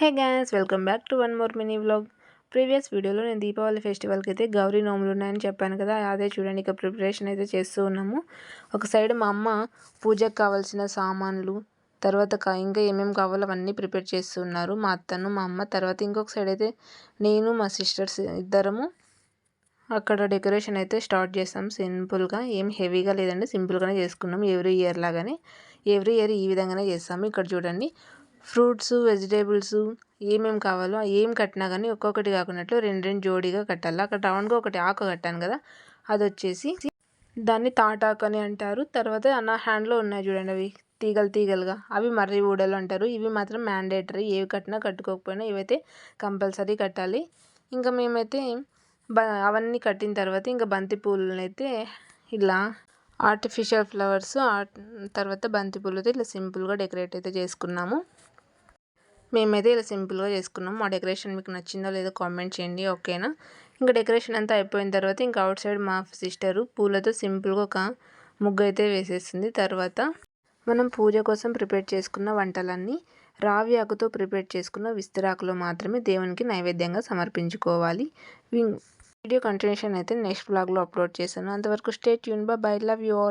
Hey guys welcome back to one more mini vlog. Previous వీడియోలో నేను దీపావళి ఫెస్టివల్కి అయితే గౌరీ నోములు ఉన్నాయని చెప్పాను కదా అదే చూడండి ఇక ప్రిపరేషన్ అయితే చేస్తూ ఉన్నాము. ఒక సైడ్ మా అమ్మ పూజకు కావాల్సిన సామాన్లు తర్వాత ఇంకా ఏమేమి కావాలో అవన్నీ ప్రిపేర్ చేస్తున్నారు మా అత్తను మా అమ్మ తర్వాత ఇంకొక సైడ్ అయితే నేను మా సిస్టర్స్ ఇద్దరము అక్కడ డెకరేషన్ అయితే స్టార్ట్ చేస్తాం. సింపుల్గా ఏం హెవీగా లేదండి సింపుల్గానే చేసుకున్నాం. ఎవ్రీ ఇయర్ లాగానే ఎవ్రీ ఇయర్ ఈ విధంగానే చేస్తాము. ఇక్కడ చూడండి ఫ్రూట్స్ వెజిటేబుల్స్ ఏమేమి కావాలో ఏం కట్టినా కానీ ఒక్కొక్కటి కాకున్నట్లు రెండు రెండు జోడీగా కట్టాలి. అక్కడ రౌండ్గా ఒకటి ఆకు కట్టాను కదా అది వచ్చేసి దాన్ని తాటాకు అని అంటారు. తర్వాత నా హ్యాండ్లో ఉన్నాయి చూడండి అవి తీగలు తీగలుగా. అవి మర్రి ఊడలు అంటారు. ఇవి మాత్రం మ్యాండేటరీ. ఏవి కట్టినా కట్టుకోకపోయినా ఇవైతే కంపల్సరీ కట్టాలి. ఇంకా మేమైతే బ అవన్నీ కట్టిన తర్వాత ఇంకా బంతి పూలను అయితే ఇలా ఆర్టిఫిషియల్ ఫ్లవర్స్ తర్వాత బంతి పూలతో ఇలా సింపుల్గా డెకరేట్ అయితే చేసుకున్నాము. మేమైతే ఇలా సింపుల్గా చేసుకున్నాం. మా డెకరేషన్ మీకు నచ్చిందో లేదో కామెంట్ చేయండి ఓకేనా? ఇంకా డెకరేషన్ అంతా అయిపోయిన తర్వాత ఇంకా అవుట్ సైడ్ మా సిస్టరు పూలతో సింపుల్గా ఒక ముగ్గు అయితే వేసేస్తుంది తర్వాత మనం పూజ కోసం ప్రిపేర్ చేసుకున్న వంటలన్నీ రావి ఆకుతో ప్రిపేర్ చేసుకున్న విస్తరాకులో మాత్రమే దేవునికి నైవేద్యంగా సమర్పించుకోవాలి. వీడియో కంటిన్యూషన్ అయితే నెక్స్ట్ బ్లాగ్లో అప్లోడ్ చేశాను. అంతవరకు state Yoon by love you all